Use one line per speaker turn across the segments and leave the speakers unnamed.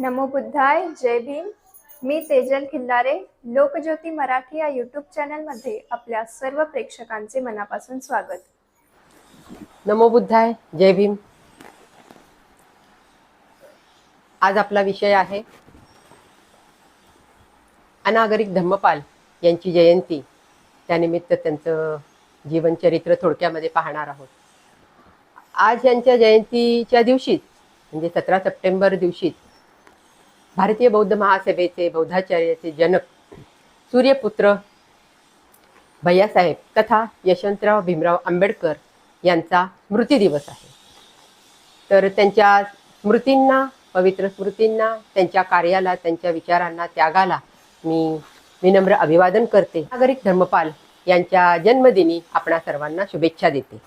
नमो बुद्धाय जय भीम. मी तेजल खिल्लारे लोकज्योती मराठी या यूट्यूब चॅनलमध्ये आपल्या सर्व प्रेक्षकांचे मनापासून स्वागत.
नमो बुद्धाय जय भीम. आज आपला विषय आहे अनागरिक धम्मपाल यांची जयंती. त्यानिमित्त त्यांचं जीवनचरित्र थोडक्यामध्ये पाहणार आहोत. आज यांच्या जयंतीच्या दिवशीच म्हणजे सतरा सप्टेंबर दिवशीच भारतीय बौद्ध महासभेचे बौद्धाचार्याचे जनक सूर्यपुत्र भैयासाहेब तथा यशवंतराव भीमराव आंबेडकर यांचा स्मृती दिवस आहे. तर त्यांच्या स्मृतींना पवित्र स्मृतींना त्यांच्या कार्याला त्यांच्या विचारांना त्यागाला मी विनम्र अभिवादन करते. नागरिक धर्मपाल यांच्या जन्मदिनी आपणा सर्वांना शुभेच्छा देते.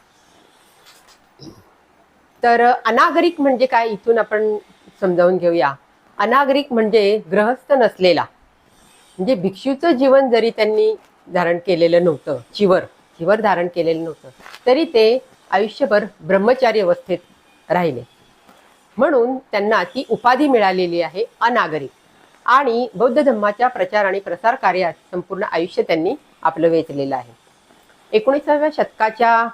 तर अनागरिक म्हणजे काय? इथून आपण समजावून घेऊया. अनागरिक म्हणजे ग्रहस्थ नसलेला. म्हणजे भिक्षूचं जीवन जरी त्यांनी धारण केलेलं नव्हतं चिवर चिवर धारण केलेलं नव्हतं तरी ते आयुष्यभर ब्रह्मचारी अवस्थेत राहिले. म्हणून त्यांना ती उपाधी मिळालेली आहे अनागरिक. आणि बौद्ध धर्माच्या प्रचार आणि प्रसार कार्यात संपूर्ण आयुष्य त्यांनी आपलं वेचलेलं आहे. एकोणीसाव्या शतकाच्या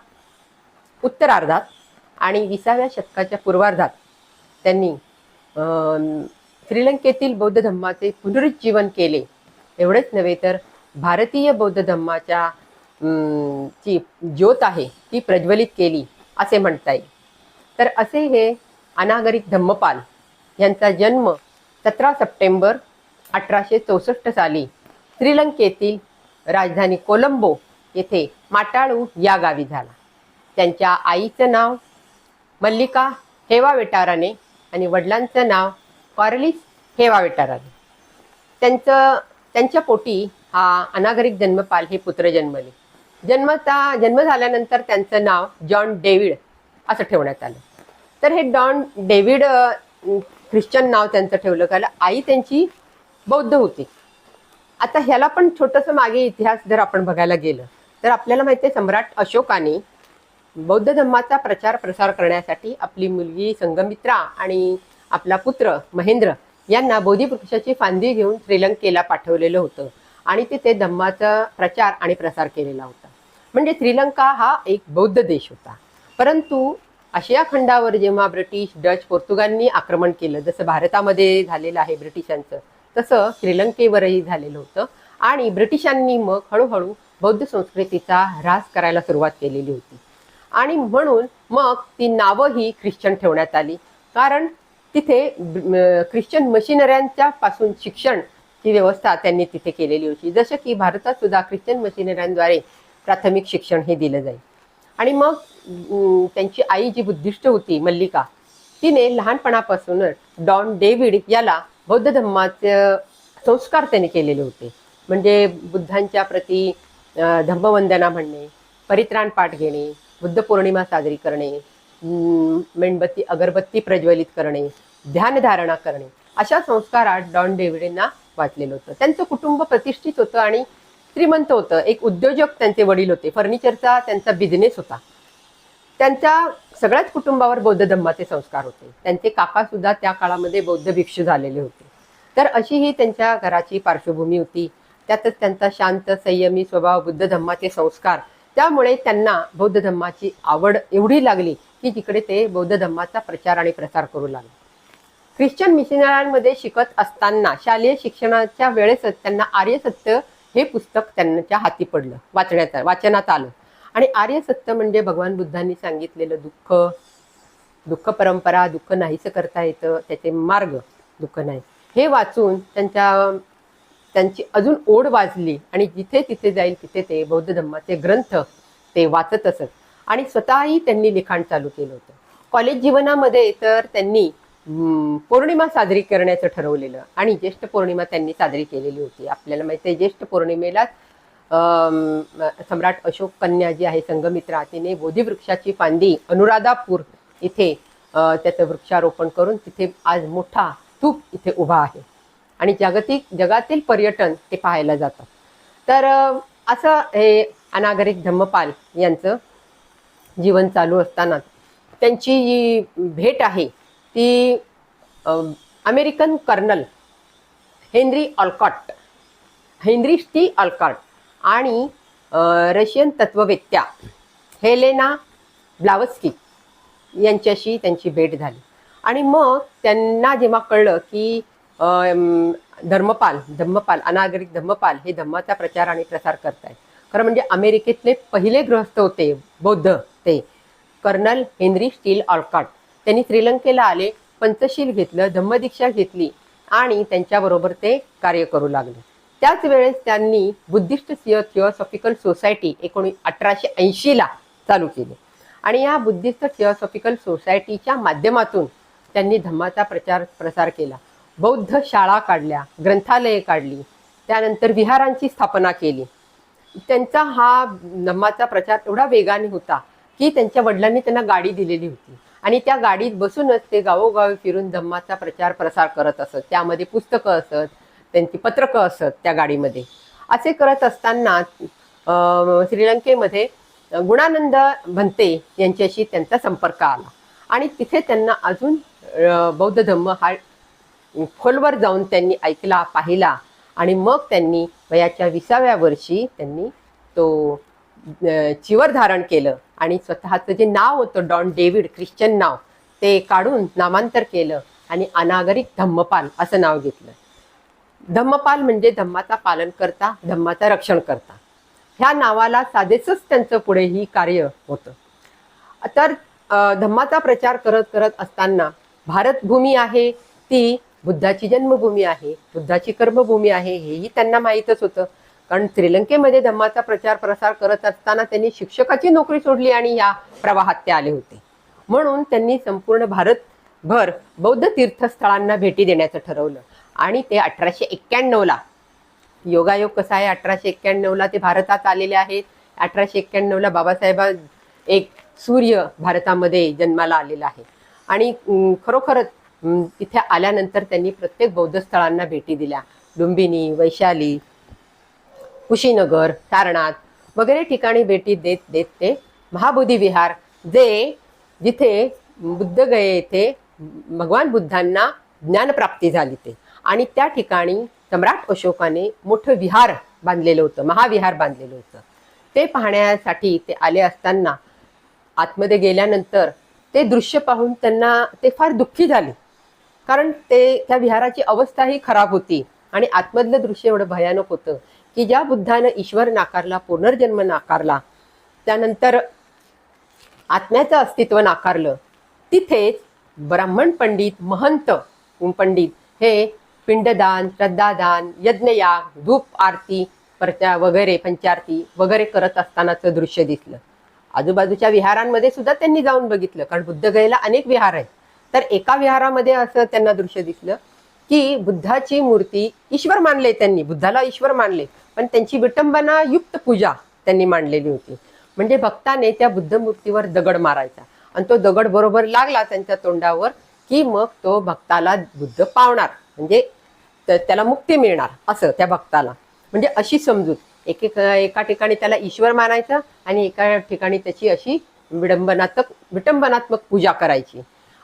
उत्तरार्धात आणि विसाव्या शतकाच्या पूर्वार्धात त्यांनी श्रीलंकेतील बौद्ध धम्माचे पुनरुज्जीवन केले. एवढेच नव्हे तर भारतीय बौद्ध धम्माच्या ची ज्योत आहे ती प्रज्वलित केली असे म्हणता येईल. तर असे हे अनागरिक धम्मपाल यांचा जन्म सतरा सप्टेंबर अठराशे चौसष्ट साली श्रीलंकेतील राजधानी कोलंबो येथे माटाळू या गावी झाला. त्यांच्या आईचं नाव मल्लिका हेवा वेटाराने आणि वडिलांचं नाव कॉर्लिस हेवा आले. त्यांचं त्यांच्या पोटी हा अनागरिक जन्मपाल हे पुत्र जन्मले. जन्मता जन्म झाल्यानंतर त्यांचं नाव जॉन डेव्हिड असं ठेवण्यात आलं. तर हे डॉन डेव्हिड ख्रिश्चन नाव त्यांचं ठेवलं कारण आई त्यांची बौद्ध होती. आता ह्याला पण छोटंसं मागे इतिहास जर आपण बघायला गेलं तर आपल्याला माहिती आहे सम्राट अशोकाने बौद्ध धर्माचा प्रचार प्रसार करण्यासाठी आपली मुलगी संगमित्रा आणि आपला पुत्र महेंद्र यांना बोधिवृक्षाची फांदी घेऊन श्रीलंकेला पाठवलेलं होतं. आणि तिथे धम्माचा प्रचार आणि प्रसार केलेला होता. म्हणजे श्रीलंका हा एक बौद्ध देश होता. परंतु आशिया खंडावर जेव्हा ब्रिटिश डच पोर्तुगालनी आक्रमण केलं जसं भारतामध्ये झालेलं आहे ब्रिटिशांचं तसं श्रीलंकेवरही झालेलं होतं. आणि ब्रिटिशांनी मग हळूहळू बौद्ध संस्कृतीचा ह्रास करायला सुरुवात केलेली होती. आणि म्हणून मग ती नावंही ख्रिश्चन ठेवण्यात आली. कारण तिथे ख्रिश्चन मशिनऱ्यांच्या पासून शिक्षणची व्यवस्था त्यांनी तिथे केलेली होती. जसं की भारतात सुद्धा ख्रिश्चन मशिनऱ्यांद्वारे प्राथमिक शिक्षण हे दिलं जाईल. आणि मग त्यांची आई जी बुद्धिष्ट होती मल्लिका तिने लहानपणापासूनच डॉन डेव्हिड याला बौद्ध धम्माचे संस्कार त्यांनी केलेले होते. म्हणजे बुद्धांच्या प्रती धम्मवंदना म्हणणे परित्राण पाठ घेणे बुद्ध पौर्णिमा साजरी करणे मेणबत्ती अगरबत्ती प्रज्वलित करणे ध्यानधारणा करणे अशा संस्कारात डॉन डेव्हिडेंना वाचलेलं होतं. त्यांचं कुटुंब प्रतिष्ठित होतं आणि श्रीमंत होतं. एक उद्योजक त्यांचे वडील होते. फर्निचरचा त्यांचा बिझनेस होता. त्यांच्या सगळ्याच कुटुंबावर बौद्ध धम्माचे संस्कार होते. त्यांचे काकासुद्धा त्या काळामध्ये बौद्ध भिक्षू झालेले होते. तर अशी ही त्यांच्या घराची पार्श्वभूमी होती. त्यातच त्यांचा शांत संयमी स्वभाव बुद्ध धम्माचे संस्कार. त्यामुळे त्यांना बौद्ध धम्माची आवड एवढी लागली की जिकडे ते बौद्ध धम्माचा प्रचार आणि प्रसार करू लागले. ख्रिश्चन मिशनऱ्यांमध्ये शिकत असताना शालेय शिक्षणाच्या वेळेसच त्यांना आर्यसत्य हे पुस्तक त्यांच्या हाती पडलं वाचण्यात वाचनात आलं. आणि आर्यसत्य म्हणजे भगवान बुद्धांनी सांगितलेलं दुःख दुःख परंपरा दुःख नाहीसं करता येतं त्याचे मार्ग दुःख नाही हे वाचून त्यांच्या त्यांची अजून ओढ वाजली आणि जिथे तिथे जाईल तिथे ते बौद्ध धर्माचे ग्रंथ ते वाचत असत. आणि स्वतःही त्यांनी लिखाण चालू केलं होतं. कॉलेज जीवनामध्ये तर त्यांनी पौर्णिमा साजरी करण्याचं ठरवलेलं आणि ज्येष्ठ पौर्णिमा त्यांनी साजरी केलेली होती. आपल्याला माहिती आहे ज्येष्ठ पौर्णिमेलाच सम्राट अशोक कन्या जी आहे संगमित्रा तिने बोधिवृक्षाची फांदी अनुराधापूर इथे त्याचं वृक्षारोपण करून तिथे आज मोठा स्तूप इथे उभा आहे. आणि जागतिक जगातील पर्यटन ते पाहायला जातात. तर असं हे अनागरिक धम्मपाल यांचं जीवन चालू असताना. त्यांची जी भेट आहे ती American colonel Henry Olcott Henry Steel Olcott आणि रशियन तत्ववेत्या हेलेना ब्लावस्की यांच्याशी त्यांची भेट झाली. आणि मग त्यांना जेव्हा कळलं की धर्मपाल धम्मपाल अनागरिक धम्मपाल हे धम्माचा प्रचार आणि प्रसार करत आहेत खरं म्हणजे अमेरिकेतले पहिले गृहस्थ होते बौद्ध ते. Colonel Henry Steel Olcott. त्यांनी श्रीलंकेला आले पंचशील घेतलं धम्मदीक्षा घेतली आणि त्यांच्याबरोबर ते कार्य करू लागले. त्याच वेळेस त्यांनी बुद्धिस्ट थिओ थिओसॉफिकल सोसायटी एकोणी अठराशे ऐंशीला चालू केली. आणि या बुद्धिस्ट थिओसॉफिकल सोसायटीच्या माध्यमातून त्यांनी धम्माचा प्रचार प्रसार केला. बौद्ध शाळा काढल्या ग्रंथालये काढली. त्यानंतर विहारांची स्थापना केली. त्यांचा हा धम्माचा प्रचार एवढा वेगाने होता की त्यांच्या वडिलांनी त्यांना गाडी दिलेली होती. आणि त्या गाडीत बसूनच ते गावोगावी फिरून धम्माचा प्रचार प्रसार करत असत. त्यामध्ये पुस्तकं असत त्यांची पत्रकं असत त्या गाडीमध्ये. असे करत असताना श्रीलंकेमध्ये गुणानंद भंते यांच्याशी त्यांचा संपर्क आला. आणि तिथे त्यांना अजून बौद्ध धम्म हा खोलवर जाऊन त्यांनी ऐकला पाहिला. आणि मग त्यांनी वयाच्या विसाव्या वर्षी त्यांनी तो चिवर धारण केलं आणि स्वतःचं जे नाव होतं डॉन डेव्हिड ख्रिश्चन नाव ते काढून नामांतर केलं आणि अनागरिक धम्मपाल असं नाव घेतलं. धम्मपाल म्हणजे धम्माचा पालन करता धम्माचा रक्षण करता. ह्या नावाला साधेसच त्यांचं पुढे ही कार्य होतं. तर धम्माचा प्रचार करत करत असताना भारतभूमी आहे ती बुद्धाची जन्मभूमी आहे बुद्धाची कर्मभूमी आहे हेही त्यांना माहीतच होतं. कारण श्रीलंकेमध्ये धम्माचा प्रचार प्रसार करत असताना त्यांनी शिक्षकाची नोकरी सोडली आणि या प्रवाहात ते आले होते. म्हणून त्यांनी संपूर्ण भारतभर बौद्ध तीर्थस्थळांना भेटी देण्याचं ठरवलं. आणि ते अठराशे एक्क्याण्णवला योगायोग कसा आहे? अठराशे एक्क्याण्णवला ते भारतात आलेले आहेत. अठराशे एक्क्याण्णवला बाबासाहेब एक सूर्य भारतामध्ये जन्माला आलेला आहे. आणि खरोखरच तिथे आल्यानंतर त्यांनी प्रत्येक बौद्ध स्थळांना भेटी दिल्या. लुंबिनी वैशाली कुशीनगर सारनाथ वगैरे ठिकाणी भेटी देत देत ते महाबोधी विहार जे जिथे बुद्ध गये येथे भगवान बुद्धांना ज्ञानप्राप्ती झाली ते. आणि त्या ठिकाणी सम्राट अशोकाने मोठं विहार बांधलेलं होतं महाविहार बांधलेलं होतं. ते पाहण्यासाठी ते आले असताना आतमध्ये गेल्यानंतर ते दृश्य पाहून त्यांना ते फार दुःखी झाले. कारण ते त्या विहाराची अवस्थाही खराब होती. आणि आतमधलं दृश्य एवढं भयानक होतं की ज्या बुद्धानं ईश्वर नाकारला पुनर्जन्म नाकारला त्यानंतर आत्म्याचं अस्तित्व नाकारलं तिथेच ब्राह्मण पंडित महंत पंडित हे पिंडदान श्रद्धादान यज्ञयाग धूप आरती प्रचा वगैरे पंचारती वगैरे करत असतानाचं दृश्य दिसलं. आजूबाजूच्या विहारांमध्ये सुद्धा त्यांनी जाऊन बघितलं कारण बुद्धगयेला अनेक विहार आहेत. तर एका विहारामध्ये असं त्यांना दृश्य दिसलं की बुद्धाची मूर्ती ईश्वर मानले त्यांनी बुद्धाला ईश्वर मानले पण त्यांची विटंबना युक्त पूजा त्यांनी मांडलेली होती. म्हणजे भक्ताने त्या बुद्ध मूर्तीवर दगड मारायचा. आणि तो दगड बरोबर लागला त्यांच्या तोंडावर की मग तो भक्ताला बुद्ध पावणार. म्हणजे त्याला मुक्ती मिळणार असं त्या भक्ताला. म्हणजे अशी समजूत. एक एक एका ठिकाणी त्याला ईश्वर मानायचं आणि एका ठिकाणी त्याची अशी विडंबनात्मक विटंबनात्मक पूजा करायची.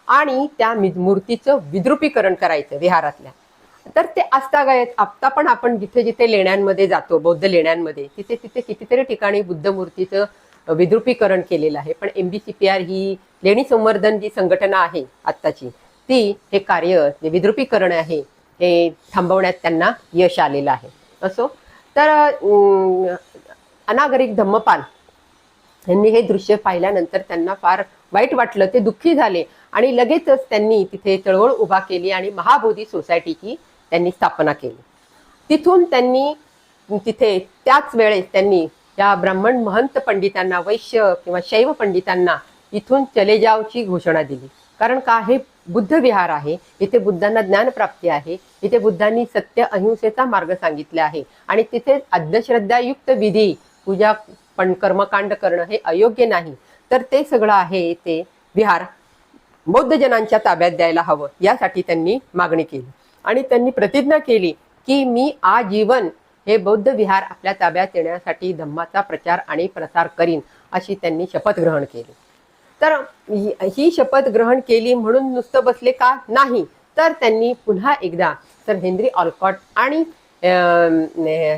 आणि त्या मूर्तीचं विद्रुपीकरण करायचं विहारातल्या. तर ते आस्थागायत आत्ता पण आपण जिथे जिथे लेण्यांमध्ये जातो बौद्ध लेण्यांमध्ये तिथे तिथे कितीतरी ठिकाणी बुद्ध मूर्तीचं विद्रुपीकरण केलेलं आहे. पण M B C P R ही लेणी संवर्धन जी संघटना आहे आत्ताची ती हे कार्य जे विद्रुपीकरण आहे हे थांबवण्यात त्यांना यश आलेलं आहे. असो तर अनागरिक धम्मपाल यांनी हे दृश्य पाहिल्यानंतर त्यांना फार वाईट वाटलं ते दुःखी झाले. आणि लगेचच त्यांनी तिथे चळवळ उभा केली आणि महाबोधी सोसायटीची त्यांनी स्थापना केली. तिथून त्यांनी तिथे त्याच वेळेस त्यांनी या ब्राह्मण महंत पंडितांना वैश्य किंवा शैव पंडितांना इथून चले जावची घोषणा दिली. कारण का हे बुद्ध विहार आहे इथे बुद्धांना ज्ञानप्राप्ती आहे इथे बुद्धांनी सत्य अहिंसेचा मार्ग सांगितला आहे आणि तिथे अंधश्रद्धायुक्त विधी पूजा पण कर्मकांड करणं हे अयोग्य नाही. तर ते सगळं आहे ते विहार बौद्ध जनांच्या ताब्यात द्यायला हवं यासाठी त्यांनी मागणी केली. आणि त्यांनी प्रतिज्ञा केली की मी आजीवन हे बौद्ध विहार आपल्या ताब्यात येण्यासाठी धम्माचा प्रचार आणि प्रसार करीन अशी त्यांनी शपथ ग्रहण केली. तर ही ही शपथ ग्रहण केली म्हणून नुसतं बसले का? नाही. तर त्यांनी पुन्हा एकदा सर हेनरी ऑलकॉट आणि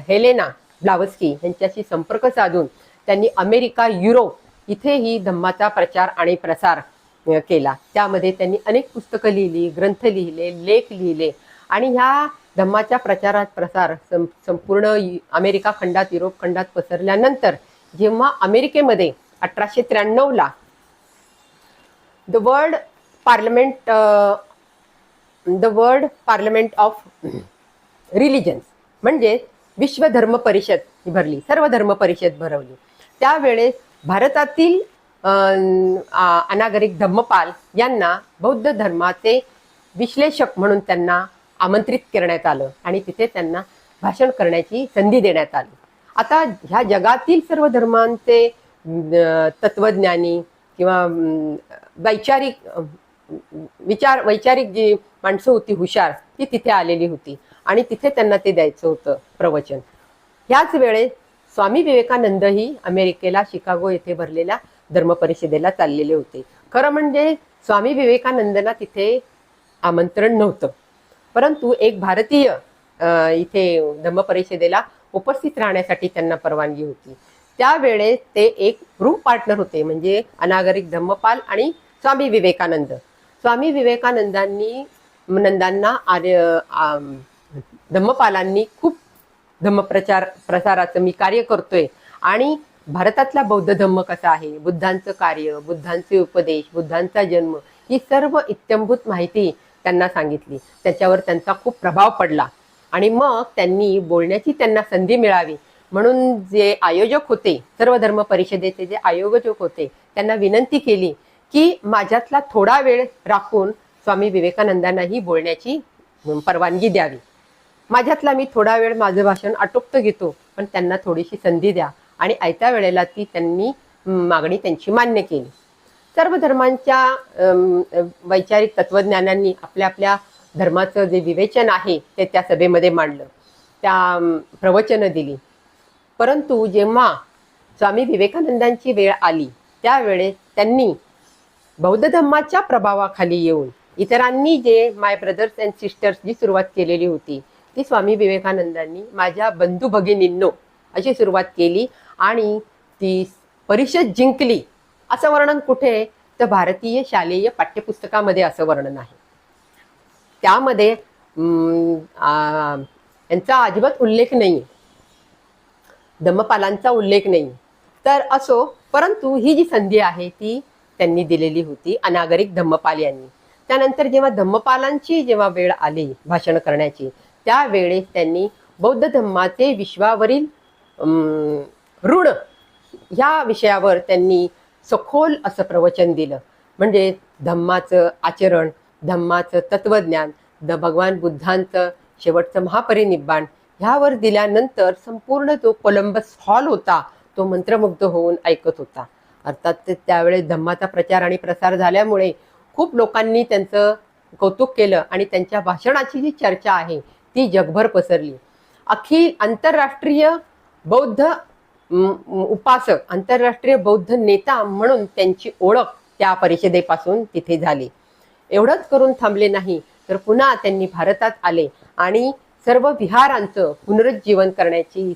हेलेना ब्लावस्की यांच्याशी संपर्क साधून त्यांनी अमेरिका युरोप इथेही धम्माचा प्रचार आणि प्रसार केला. त्यामध्ये त्यांनी अनेक पुस्तकं लिहिली ग्रंथ लिहिले लेख लिहिले. आणि ह्या धम्माच्या प्रचारात प्रसार सं संपूर्ण अमेरिका खंडात युरोप खंडात पसरल्यानंतर जेव्हा अमेरिकेमध्ये अठराशे त्र्याण्णवला the World Parliament the World Parliament of Religions म्हणजे विश्व धर्म परिषद भरली सर्व धर्म परिषद भरवली. त्यावेळेस भारतातील अनागरिक धम्मपाल यांना बौद्ध धर्माचे विश्लेषक म्हणून त्यांना आमंत्रित करण्यात आलं आणि तिथे त्यांना भाषण करण्याची संधी देण्यात आली. आता ह्या जगातील सर्व धर्मांचे तत्वज्ञानी किंवा वैचारिक विचार वैचारिक जी माणसं होती हुशार ती तिथे आलेली होती आणि तिथे त्यांना ते द्यायचं होतं प्रवचन. ह्याच वेळेस स्वामी विवेकानंदही अमेरिकेला शिकागो येथे भरलेल्या धर्म परिषदेला चाललेले होते. खरं म्हणजे स्वामी विवेकानंदना तिथे आमंत्रण नव्हतं. परंतु एक भारतीय इथे धम्म परिषदेला उपस्थित राहण्यासाठी त्यांना परवानगी होती. त्यावेळेस ते एक रूम पार्टनर होते म्हणजे अनागरिक धम्मपाल आणि स्वामी विवेकानंद. स्वामी विवेकानंदांनी नंदांना आर्य धम्मपालांनी खूप धम्मप्रचार प्रसाराचं मी कार्य करतोय. आणि भारतातला बौद्ध धम्म कसा आहे? बुद्धांचं कार्य बुद्धांचे उपदेश बुद्धांचा जन्म ही सर्व इत्यंभूत माहिती त्यांना सांगितली. त्याच्यावर त्यांचा खूप प्रभाव पडला. आणि मग त्यांनी बोलण्याची त्यांना संधी मिळावी. म्हणून जे आयोजक होते सर्व धर्म परिषदेचे जे आयोजक होते त्यांना विनंती केली की माझ्यातला थोडा वेळ राखून स्वामी विवेकानंदांनाही बोलण्याची परवानगी द्यावी. माझ्यातला मी थोडा वेळ माझं भाषण आटोपतं घेतो पण त्यांना थोडीशी संधी द्या. आणि आयत्या वेळेला ती त्यांनी मागणी त्यांची मान्य केली. सर्व धर्मांच्या वैचारिक तत्वज्ञानांनी आपल्या आपल्या धर्माचं जे विवेचन आहे ते त्या सभेमध्ये मांडलं. त्या प्रवचनं दिली. परंतु जेव्हा स्वामी विवेकानंदांची वेळ आली त्यावेळेस त्यांनी बौद्ध धर्माच्या प्रभावाखाली येऊन इतरांनी जे माय ब्रदर्स अँड सिस्टर्स जी सुरुवात केलेली होती ती स्वामी विवेकानंदांनी माझ्या बंधू भगिनींनो अशी सुरुवात केली आणि ती परिषद जिंकली. असं वर्णन कुठे आहे? तर भारतीय शालेय पाठ्यपुस्तकामध्ये असं वर्णन आहे. त्यामध्ये यांचा अजिबात उल्लेख नाही धम्मपालांचा उल्लेख नाही तर असो परंतु ही जी संधी आहे ती त्यांनी दिलेली होती अनागरिक धम्मपाल यांनी. त्यानंतर जेव्हा धम्मपालांची जेव्हा वेळ आली भाषण करण्याची त्यावेळेस त्यांनी बौद्ध धम्माचे विश्वावरील ऋण ह्या विषयावर त्यांनी सखोल असं प्रवचन दिलं. म्हणजे धम्माचं आचरण धम्माचं तत्वज्ञान द भगवान बुद्धांचं शेवटचं महापरिनिब्बाण ह्यावर दिल्यानंतर संपूर्ण जो कोलंबस हॉल होता तो मंत्रमुग्ध होऊन ऐकत होता. अर्थात ते त्यावेळेस धम्माचा प्रचार आणि प्रसार झाल्यामुळे खूप लोकांनी त्यांचं कौतुक केलं आणि त्यांच्या भाषणाची जी चर्चा आहे ती जगभर पसरली. अखिल आंतरराष्ट्रीय बौद्ध उपासक आंतरराष्ट्रीय बौद्ध नेता म्हणून त्यांची ओळख त्या परिषदेपासून तिथे झाली. एवढंच करून थांबले नाही तर पुन्हा त्यांनी भारतात आले आणि सर्व विहारांचं पुनरुज्जीवन करण्याची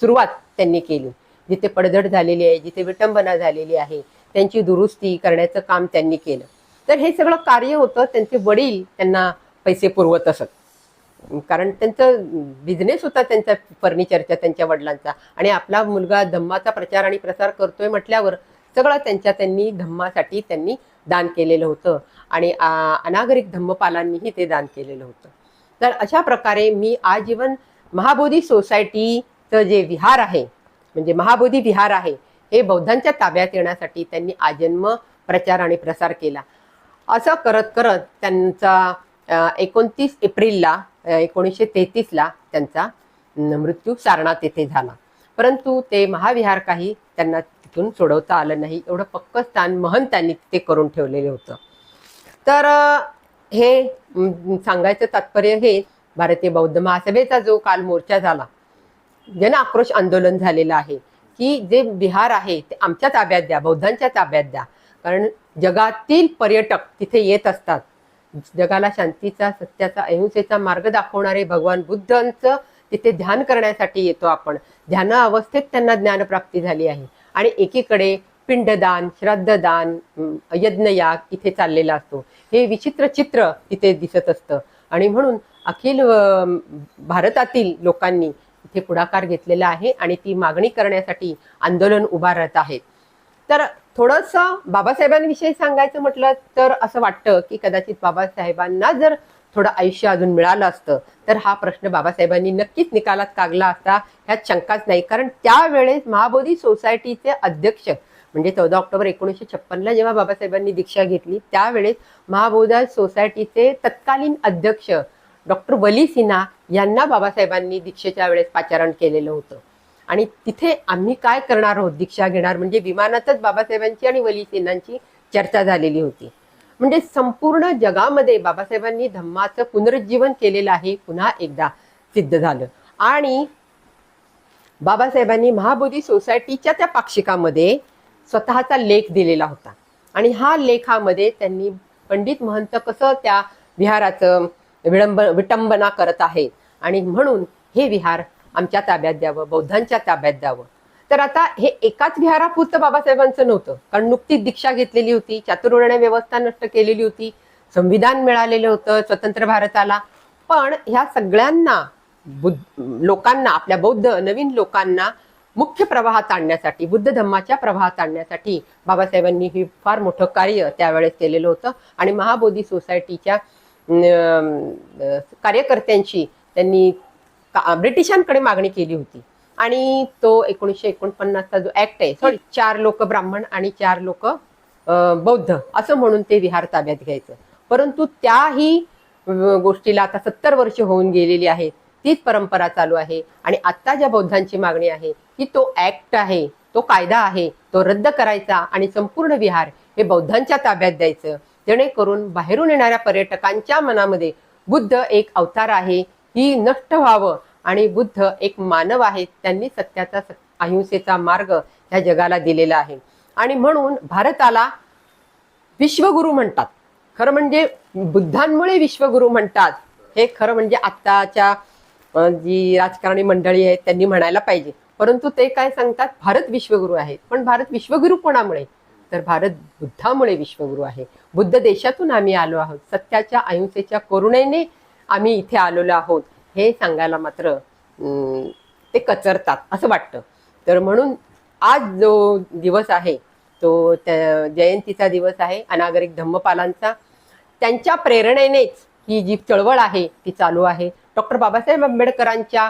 सुरुवात त्यांनी केली. जिथे पडझड झालेली आहे जिथे विटंबना झालेली आहे त्यांची दुरुस्ती करण्याचं काम त्यांनी केलं. तर हे सगळं कार्य होतं त्यांचे वडील त्यांना पैसे पुरवत असत. कारण त्यांचं बिझनेस होता त्यांचा फर्निचरचा त्यांच्या वडिलांचा. आणि आपला मुलगा धम्माचा प्रचार आणि प्रसार करतोय म्हटल्यावर सगळं त्यांच्या त्यांनी धम्मासाठी त्यांनी दान केलेलं होतं. आणि अनागरिक धम्मपालांनीही ते दान केलेलं होतं. तर अशा प्रकारे मी आजीवन महाबोधी सोसायटीचं जे विहार आहे म्हणजे महाबोधी विहार आहे हे बौद्धांच्या ताब्यात येण्यासाठी त्यांनी आजन्म प्रचार आणि प्रसार केला. असं करत करत त्यांचा एकोणतीस एप्रिलला एकोणीसशे तेहतीसला त्यांचा मृत्यू सारणात येथे झाला. परंतु ते महाविहार काही त्यांना तिथून सोडवता आलं नाही. एवढं पक्क स्थान महन त्यांनी तिथे करून ठेवलेलं होतं. तर हे सांगायचं तात्पर्य हे भारतीय बौद्ध महासभेचा जो काल मोर्चा झाला जन आक्रोश आंदोलन झालेलं आहे. की जे बिहार आहे ते आमच्या ताब्यात द्या बौद्धांच्या ताब्यात द्या. कारण जगातील पर्यटक तिथे येत असतात. जगाला शांतीचा सत्याचा अहिंसेचा मार्ग दाखवणारे भगवान बुद्धांचं तिथे ध्यान करण्यासाठी येतो आपण. ध्यान अवस्थेत त्यांना ज्ञानप्राप्ती झाली आहे. आणि एकीकडे पिंडदान श्राद्धदान यज्ञयाग इथे चाललेला असतो. हे विचित्र चित्र इथे दिसत असतं. आणि म्हणून अखिल भारतातील लोकांनी इथे पुढाकार घेतलेला आहे आणि ती मागणी करण्यासाठी आंदोलन उभारत आहेत. तर थोडंसं बाबासाहेबांविषयी सांगायचं म्हटलं तर असं वाटतं की कदाचित बाबासाहेबांना जर थोडं आयुष्य अजून मिळालं असतं तर हा प्रश्न बाबासाहेबांनी नक्कीच निकालात कागला असता ह्यात शंकाच नाही. कारण त्यावेळेस महाबोधी सोसायटीचे अध्यक्ष म्हणजे चौदा ऑक्टोबर एकोणीसशे छप्पनला जेव्हा बाबासाहेबांनी दीक्षा घेतली त्यावेळेस महाबोधा सोसायटीचे तत्कालीन अध्यक्ष डॉक्टर वली सिन्हा यांना बाबासाहेबांनी दीक्षेच्या वेळेस पाचारण केलेलं होतं. आणि तिथे आम्ही काय करणार आहोत दीक्षा घेणार? म्हणजे विमानातच बाबासाहेबांची आणि वली सेनांची चर्चा झालेली होती. म्हणजे संपूर्ण जगामध्ये बाबासाहेबांनी धम्माचं पुनरुज्जीवन केलेलं आहे पुन्हा एकदा सिद्ध झालं. आणि बाबासाहेबांनी महाबोधी सोसायटीच्या त्या पाक्षिकामध्ये स्वतःचा लेख दिलेला होता. आणि हा लेखामध्ये त्यांनी पंडित महंत कसं त्या विहाराचं विडंब विटंबना करत आहेत? आणि म्हणून हे विहार आमच्या ताब्यात द्यावं बौद्धांच्या ताब्यात द्यावं. तर आता हे एकाच विहारापुरतं बाबासाहेबांचं नव्हतं. कारण नुकतीच दीक्षा घेतलेली होती चातुर्वर्ण व्यवस्था नष्ट केलेली होती संविधान मिळालेलं होतं स्वतंत्र भारताला. पण ह्या सगळ्यांना बुद्ध लोकांना आपल्या बौद्ध नवीन लोकांना मुख्य प्रवाहात आणण्यासाठी बुद्ध धम्माच्या प्रवाहात आणण्यासाठी बाबासाहेबांनी हे फार मोठं कार्य त्यावेळेस केलेलं होतं. आणि महाबोधी सोसायटीच्या कार्यकर्त्यांशी त्यांनी ब्रिटिशांकडे मागणी केली होती. आणि तो एकोणीसशे एकोणपन्नासचा जो ऍक्ट आहे सॉरी चार लोक ब्राह्मण आणि चार लोक बौद्ध असं म्हणून ते विहार ताब्यात घ्यायचं. परंतु त्याही गोष्टीला आता सत्तर वर्ष होऊन गेलेली आहेत तीच परंपरा चालू आहे. आणि आता ज्या बौद्धांची मागणी आहे की तो ऍक्ट आहे तो कायदा आहे तो रद्द करायचा आणि संपूर्ण विहार हे बौद्धांच्या ताब्यात द्यायचं. जेणेकरून बाहेरून येणाऱ्या पर्यटकांच्या मनामध्ये बुद्ध एक अवतार आहे ही नष्ट व्हावं. आणि बुद्ध एक मानव आहे त्यांनी सत्याचा अहिंसेचा मार्ग ह्या जगाला दिलेला आहे. आणि म्हणून भारताला विश्वगुरु म्हणतात. खरं म्हणजे बुद्धांमुळे विश्वगुरु म्हणतात. हे खरं म्हणजे आत्ताच्या जी राजकारणी मंडळी आहेत त्यांनी म्हणायला पाहिजे. परंतु ते काय सांगतात? भारत विश्वगुरु आहे. पण भारत विश्वगुरु कोणामुळे? तर भारत बुद्धामुळे विश्वगुरु आहे. बुद्ध देशातून आम्ही आलो आहोत. सत्याच्या अहिंसेच्या करुणेने आम्ही इथे आलेलो आहोत हे सांगायला मात्र ते कचरतात असं वाटतं. तर म्हणून आज जो दिवस आहे तो त्या जयंतीचा दिवस आहे अनागरिक धम्मपालांचा त्यांच्या प्रेरणेनेच ही जी चळवळ आहे ती चालू आहे. डॉक्टर बाबासाहेब आंबेडकरांच्या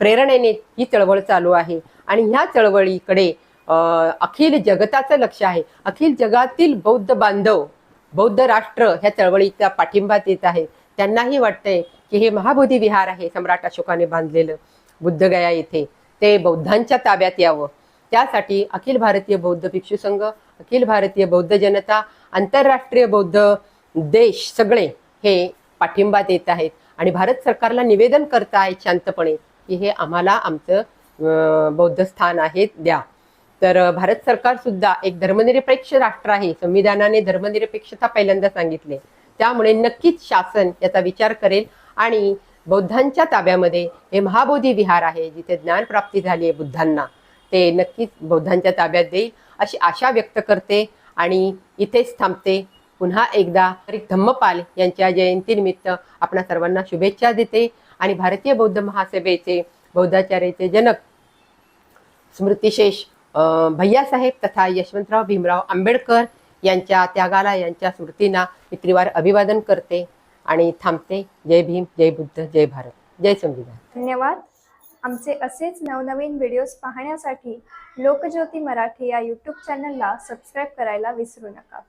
प्रेरणेने ही चळवळ चालू आहे. आणि ह्या चळवळीकडे अखिल जगताचं लक्ष आहे. अखिल जगातील बौद्ध बांधव बौद्ध राष्ट्र ह्या चळवळीचा पाठिंबा देत आहे त्यांनाही वाटतंय की हे महाबोधी विहार आहे सम्राट अशोकाने बांधलेलं बुद्धगया येथे ते बौद्धांच्या ताब्यात यावं. त्यासाठी अखिल भारतीय बौद्ध भिक्षू संघ अखिल भारतीय बौद्ध जनता आंतरराष्ट्रीय बौद्ध देश सगळे हे पाठिंबा देत आहेत. आणि भारत सरकारला निवेदन करतायत शांतपणे की हे आम्हाला आमचं बौद्ध स्थान आहे द्या. तर भारत सरकार सुद्धा एक धर्मनिरपेक्ष राष्ट्र आहे. संविधानाने धर्मनिरपेक्षता पहिल्यांदा सांगितले त्यामुळे नक्कीच शासन याचा विचार करेल. आणि बौद्धांच्या ताब्यामध्ये हे महाबोधी विहार आहे जिथे ज्ञानप्राप्ती झाली आहे बुद्धांना. ते नक्कीच बौद्धांच्या ताब्यात देईल अशी आशा व्यक्त करते आणि इथेच थांबते. पुन्हा एकदा एक धम्मपाल यांच्या जयंतीनिमित्त आपणा सर्वांना शुभेच्छा देते आणि भारतीय बौद्ध महासभेचे बौद्धाचार्याचे जनक स्मृतिशेष अं, भैयासाहेब तथा यशवंतराव भीमराव आंबेडकर यांच्या त्यागाला यांच्या स्मृतींना मी त्रिवार अभिवादन करते आणि थांबते. जय भीम जय बुद्ध जय भारत. जय संविधान.
धन्यवाद. आमचे असेच नवनवीन व्हिडिओज पाहण्यासाठी लोकज्योती मराठी या यूट्यूब चॅनलला सबस्क्राईब करायला विसरू नका.